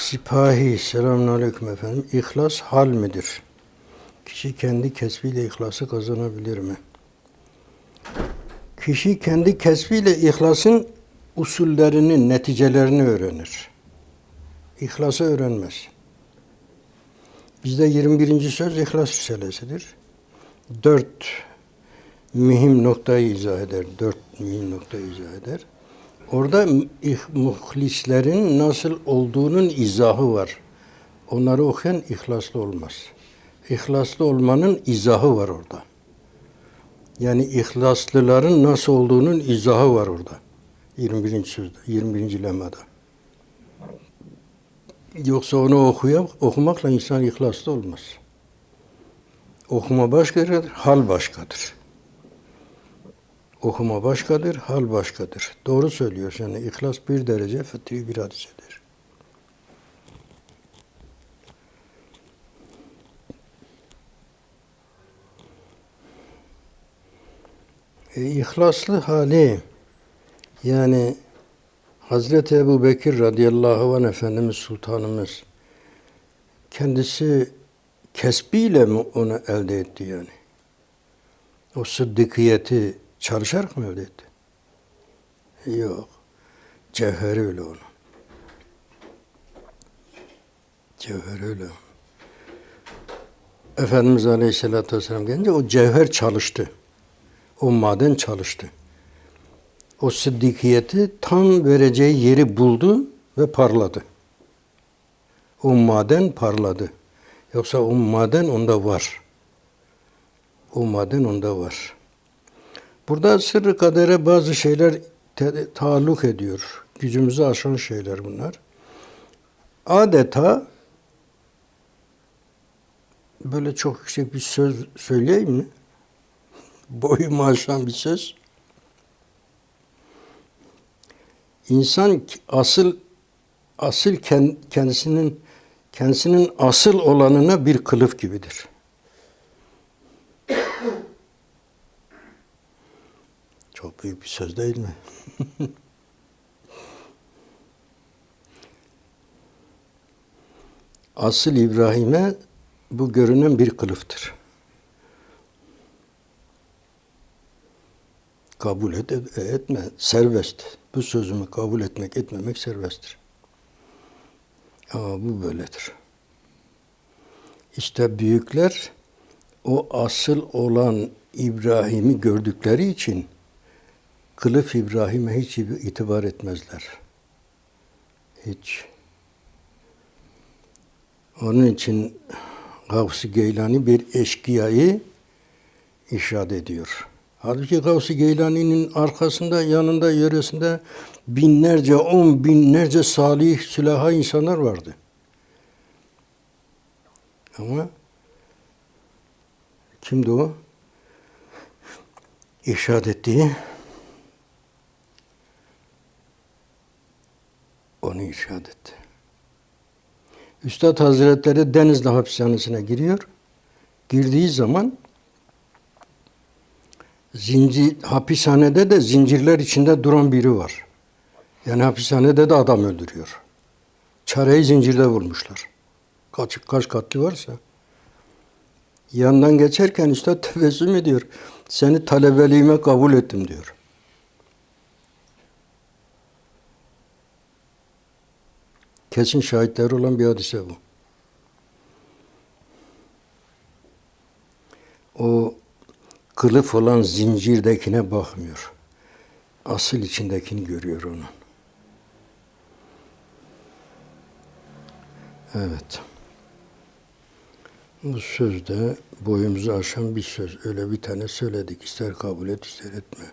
Sipahi, selamünaleyküm efendim. İhlas hal midir? Kişi kendi kesbiyle ihlası kazanabilir mi? Kişi kendi kesbiyle ihlasın usullerini, neticelerini öğrenir. İhlası öğrenmez. Bizde 21. söz İhlas Risalesidir. Dört mühim noktayı izah eder. Dört mühim noktayı izah eder. Orada muhlislerin nasıl olduğunun izahı var. Onları okuyan ihlaslı olmaz. İhlaslı olmanın izahı var orada. Yani ihlaslıların nasıl olduğunun izahı var orada. 21. sözde, 21. lemada. Yoksa onu okuya, okumakla insan ihlaslı olmaz. Okuma başkadır, hal başkadır. Okuma başkadır, hal başkadır. Doğru söylüyorsun. Yani ihlas bir derece, fıtri bir hadisedir. E, ihlaslı hali yani Hazreti Ebu Bekir radıyallahu anh Efendimiz Sultanımız kendisi kesbiyle mi onu elde etti yani? O sıddıkiyeti çalışarak mı elde etti? Yok. Cevheri öyle onun. Cevheri öyle. Efendimiz Aleyhisselatü Vesselam gelince o cevher çalıştı. O maden çalıştı. O sıddıkiyeti tam vereceği yeri buldu ve parladı. O maden parladı. Yoksa o maden onda var. O maden onda var. Burada sırrı kadere bazı şeyler te- taalluk ediyor. Gücümüzü aşan şeyler bunlar. Adeta böyle çok yüksek bir söz söyleyeyim mi? Boyumu aşan bir söz. İnsan asıl asıl ken- kendisinin kendisinin asıl olanına bir kılıf gibidir. Çok büyük bir söz değil mi? Asıl İbrahim'e bu görünen bir kılıftır. Kabul et, e, etme, serbest. Bu sözümü kabul etmek, etmemek serbesttir. Ama bu böyledir. İşte büyükler o asıl olan İbrahim'i gördükleri için kılıf İbrahim'e hiç itibar etmezler. Hiç. Onun için Gavs-ı Geylani bir eşkıyayı işaret ediyor. Halbuki Gavs-ı Geylani'nin arkasında, yanında, yöresinde binlerce, on binlerce salih, sülaha insanlar vardı. Ama kimdi o? İşaret ettiği onu işaret etti. Üstad Hazretleri Denizli hapishanesine giriyor. Girdiği zaman zincir, hapishanede de zincirler içinde duran biri var. Yani hapishanede de adam öldürüyor. Çareyi zincirde vurmuşlar. Kaç, kaç katlı varsa. Yandan geçerken üstad tebessüm ediyor. Seni talebeliğime kabul ettim diyor. Kesin şahitleri olan bir hadise bu. O kılıf olan zincirdekine bakmıyor. Asıl içindekini görüyor onun. Evet. Bu söz de boyumuzu aşan bir söz. Öyle bir tane söyledik. İster kabul et, ister etme.